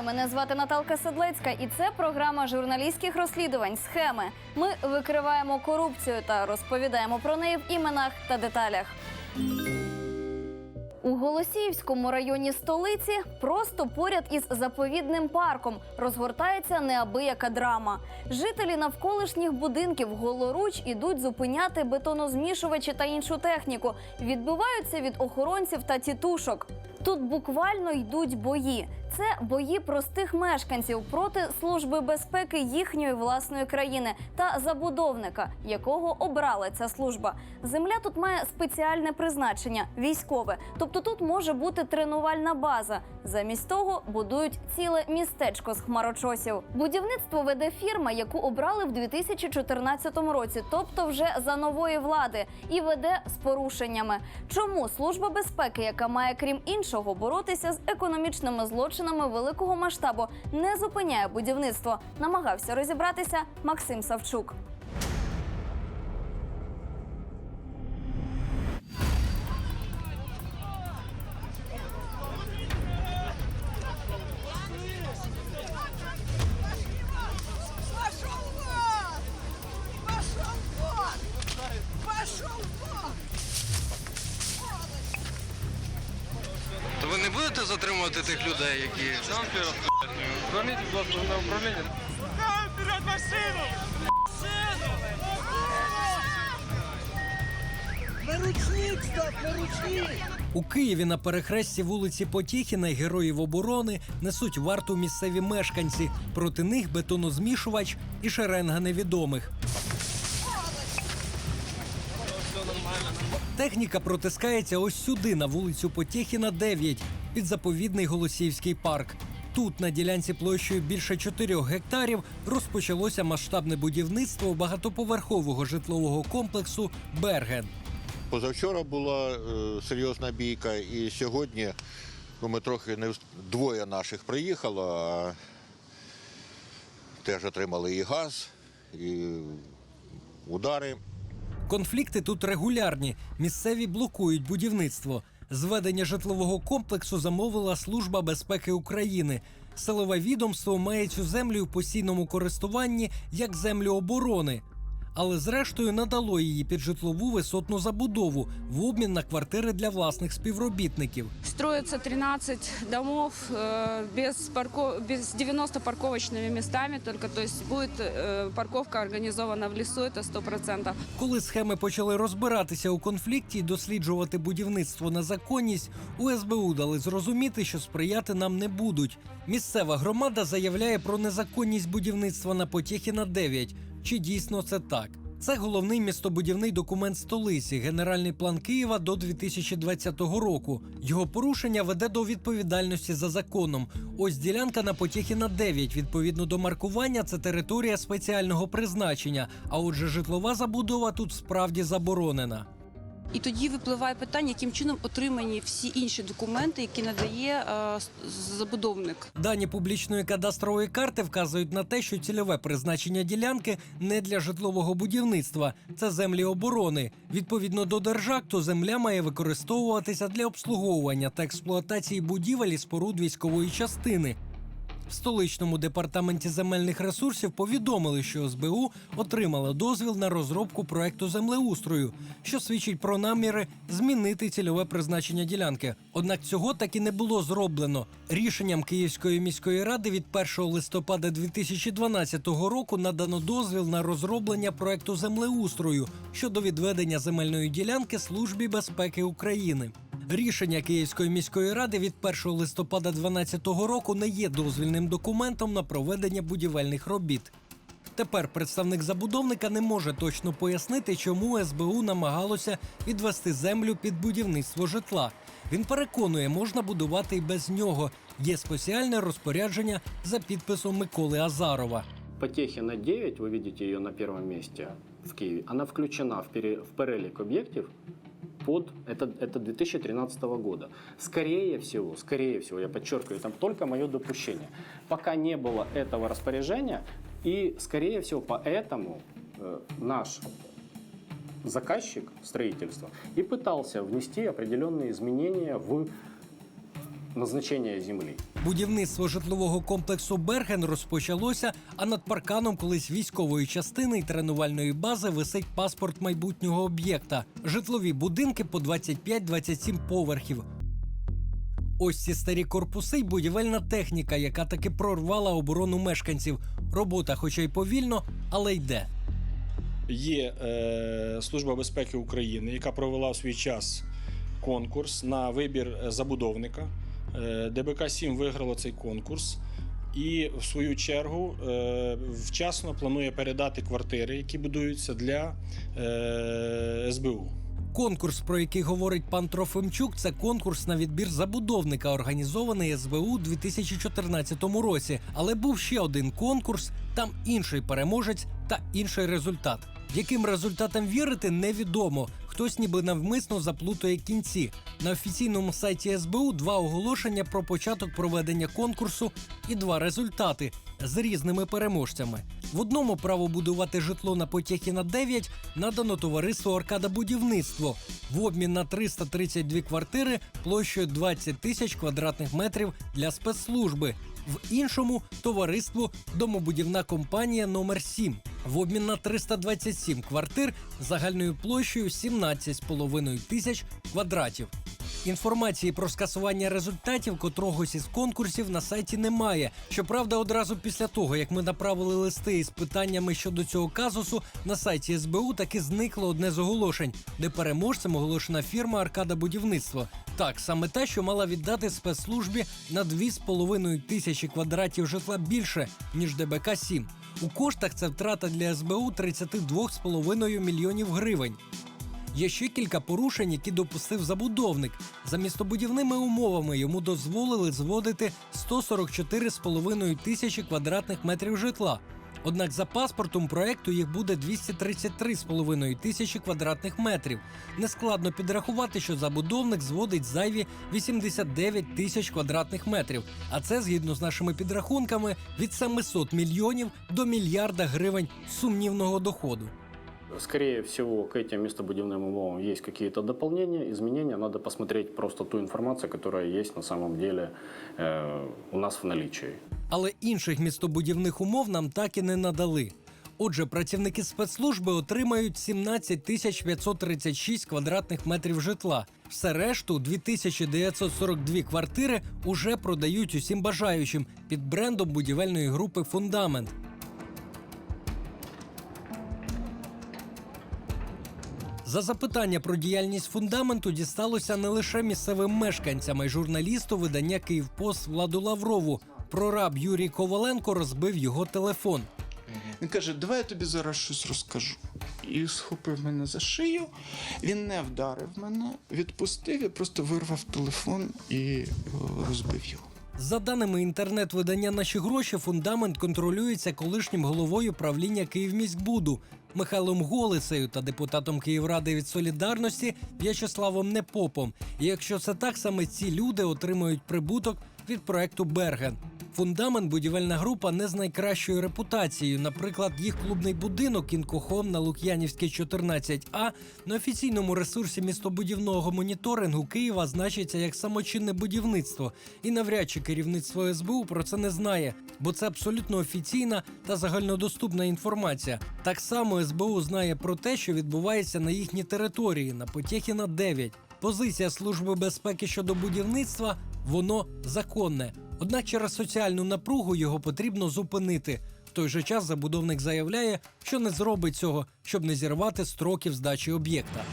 Вітаю! Мене звати Наталка Седлецька, і це програма журналістських розслідувань Схеми. Ми викриваємо корупцію та розповідаємо про неї в іменах та деталях. У Голосіївському районі столиці, просто поряд із заповідним парком, розгортається неабияка драма. Жителі навколишніх будинків голоруч ідуть зупиняти бетонозмішувачі та іншу техніку, відбиваються від охоронців та тітушок. Тут буквально йдуть бої. Це бої простих мешканців проти служби безпеки їхньої власної країни та забудовника, якого обрала ця служба. Земля тут має спеціальне призначення військове, тобто тут може бути тренувальна база. Замість того будують ціле містечко з хмарочосів. Будівництво веде фірма, яку обрали в 2014 році, тобто вже за нової влади, і веде з порушеннями. Чому служба безпеки, яка має крім іншого боротися з економічними злочинами великого масштабу, не зупиняє будівництво? Намагався розібратися Максим Савчук. Затримувати тих людей, які Зверніть, будь ласка, на управління. Вперед машину! Наручник став, наручник! У Києві на перехресті вулиці Потіхіна героїв оборони несуть варту місцеві мешканці. Проти них бетонозмішувач і шеренга невідомих. Техніка протискається ось сюди, на вулицю Потєхіна, 9, під заповідний Голосіївський парк. Тут, на ділянці площею більше 4 гектарів, розпочалося масштабне будівництво багатоповерхового житлового комплексу Берген. Позавчора була е, серйозна бійка, і сьогодні ну, ми трохи не двоє наших приїхало, а теж отримали і газ, і удари. Конфлікти тут регулярні. Місцеві блокують будівництво. Зведення житлового комплексу замовила Служба безпеки України. Силове відомство має цю землю в постійному користуванні як землю оборони Але зрештою надало її під житлову висотну забудову в обмін на квартири для власних співробітників. Строится 13 домов э, без, парко... без 90 парковочными местами только, то есть будет э, парковка организована в лесу, это 100%. Коли схеми почали розбиратися у конфлікті і досліджувати будівництво на законність, у СБУ дали зрозуміти, що сприяти нам не будуть. Місцева громада заявляє про незаконність будівництва на Потєхіна 9. Чи дійсно це так? Це головний містобудівний документ столиці, генеральний план Києва до 2020 року. Його порушення веде до відповідальності за законом. Ось ділянка на Потєхіна 9. Відповідно до маркування, це територія спеціального призначення. А отже, житлова забудова тут справді заборонена. І тоді випливає питання, яким чином отримані всі інші документи, які надає е, забудовник. Дані публічної кадастрової карти вказують на те, що цільове призначення ділянки не для житлового будівництва, це землі оборони. Відповідно до держакту, земля має використовуватися для обслуговування та експлуатації будівель і споруд військової частини. В столичному департаменті земельних ресурсів повідомили, що СБУ отримала дозвіл на розробку проекту землеустрою, що свідчить про наміри змінити цільове призначення ділянки. Однак цього так і не було зроблено. Рішенням Київської міської ради від 1 листопада 2012 року надано дозвіл на розроблення проекту землеустрою щодо відведення земельної ділянки Службі безпеки України. Рішення Київської міської ради від 1 листопада 2012 року не є дозвільним документом на проведення будівельних робіт. Тепер представник забудовника не може точно пояснити, чому СБУ намагалося відвести землю під будівництво житла. Він переконує, можна будувати і без нього. Є спеціальне розпорядження за підписом Миколи Азарова. Потехина 9, вы видите ее на первом месте в Киеве, она включена в, пере- в перелик объектив под это, это 2013 года. Скорее всего, скорее всего, я подчеркиваю, там только мое допущение. Пока не было этого распоряжения, и скорее всего поэтому э, наш заказчик строительства и пытался внести определенные изменения в назначения земли. Будівництво житлового комплексу Берген розпочалося, а над парканом колись військової частини і тренувальної бази висить паспорт майбутнього об'єкта. Житлові будинки по 25-27 поверхів. Ось ці старі корпуси й будівельна техніка, яка таки прорвала оборону мешканців. Робота, хоча й повільно, але йде. Є е, Служба безпеки України, яка провела в свій час конкурс на вибір е, забудовника. Е, ДБК 7 виграло цей конкурс і, в свою чергу, е, вчасно планує передати квартири, які будуються для е, СБУ. Конкурс, про який говорить пан Трофимчук, це конкурс на відбір забудовника, організований СБУ у 2014 році. Але був ще один конкурс, там інший переможець та інший результат. Яким результатам вірити, невідомо. Хтось ніби навмисно заплутує кінці. На офіційному сайті СБУ два оголошення про початок проведення конкурсу і два результати з різними переможцями. В одному право будувати житло на Потєхіна 9 надано товариству Аркада Будівництво в обмін на 332 квартири площею 20 тисяч квадратних метрів для спецслужби. В іншому товариству домобудівна компанія номер 7 в обмін на 327 квартир загальною площею 17,5 тисяч квадратів. Інформації про скасування результатів котрогось із конкурсів на сайті немає. Щоправда, одразу після того, як ми направили листи із питаннями щодо цього казусу, на сайті СБУ таки зникло одне з оголошень, де переможцем оголошена фірма Аркада Будівництво. Так, саме та, що мала віддати спецслужбі на 2,5 тисячі квадратів житла більше, ніж ДБК 7 У коштах це втрата для СБУ 32,5 мільйонів гривень. Є ще кілька порушень, які допустив забудовник. За містобудівними умовами йому дозволили зводити 144,5 тисячі квадратних метрів житла. Однак за паспортом проекту їх буде 233,5 тисячі квадратних метрів. Нескладно підрахувати, що забудовник зводить зайві 89 тисяч квадратних метрів. А це, згідно з нашими підрахунками, від 700 мільйонів до мільярда гривень сумнівного доходу. Скорее всего, к этим местобудивным умовам есть какие-то дополнения, изменения. Надо посмотреть просто ту информацию, которая есть на самом деле э, у нас в наличии. Але інших містобудівних умов нам так і не надали. Отже, працівники спецслужби отримають 17 тисяч 536 квадратних метрів житла. Все решту 2942 квартири уже продають усім бажаючим під брендом будівельної групи Фундамент. За запитання про діяльність фундаменту дісталося не лише місцевим мешканцям, а й журналісту видання Київпост Владу Лаврову. Прораб Юрій Коваленко розбив його телефон. Він каже: Давай я тобі зараз щось розкажу. І схопив мене за шию. Він не вдарив мене, відпустив, я просто вирвав телефон і розбив його. За даними інтернет-видання Наші гроші, фундамент контролюється колишнім головою правління Київміськбуду Михайлом Голицею та депутатом Київради від солідарності В'ячеславом Непопом. І якщо це так, саме ці люди отримують прибуток від проекту Берген. Фундамент будівельна група не з найкращою репутацією. Наприклад, їх клубний будинок Інкохом на Лук'янівській 14А на офіційному ресурсі містобудівного моніторингу Києва значиться як самочинне будівництво. І навряд чи керівництво СБУ про це не знає, бо це абсолютно офіційна та загальнодоступна інформація. Так само СБУ знає про те, що відбувається на їхній території на Потєхіна 9. Позиція Служби безпеки щодо будівництва воно законне. Однак через соціальну напругу його потрібно зупинити. В той же час забудовник заявляє, що не зробить цього, щоб не зірвати строків здачі об'єкта.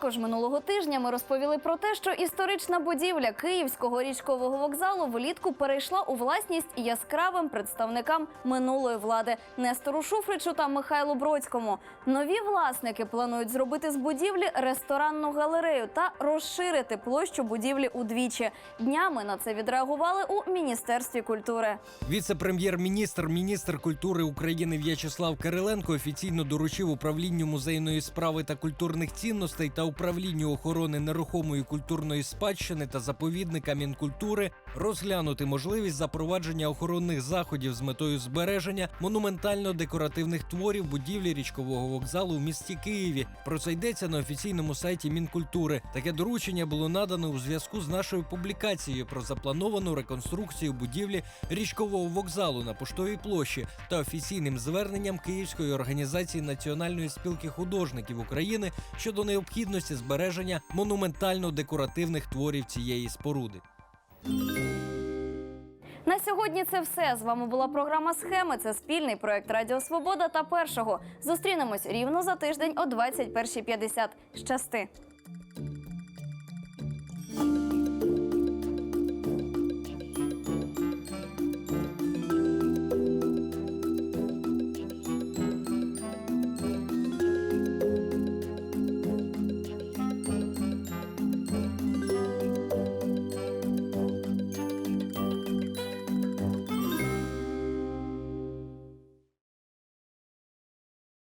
Також минулого тижня ми розповіли про те, що історична будівля Київського річкового вокзалу влітку перейшла у власність яскравим представникам минулої влади Нестору Шуфричу та Михайлу Бродському. Нові власники планують зробити з будівлі ресторанну галерею та розширити площу будівлі удвічі. Днями на це відреагували у міністерстві культури. Віце-прем'єр-міністр, міністр культури України В'ячеслав Кириленко офіційно доручив управлінню музейної справи та культурних цінностей та управлінню охорони нерухомої культурної спадщини та заповідника Мінкультури розглянути можливість запровадження охоронних заходів з метою збереження монументально-декоративних творів будівлі річкового вокзалу в місті Києві. Про це йдеться на офіційному сайті Мінкультури. Таке доручення було надано у зв'язку з нашою публікацією про заплановану реконструкцію будівлі річкового вокзалу на поштовій площі та офіційним зверненням Київської організації Національної спілки художників України щодо необхідності збереження монументально-декоративних творів цієї споруди. На сьогодні це все. З вами була програма Схеми. Це спільний проект Радіо Свобода та першого. Зустрінемось рівно за тиждень о 21.50. Щасти!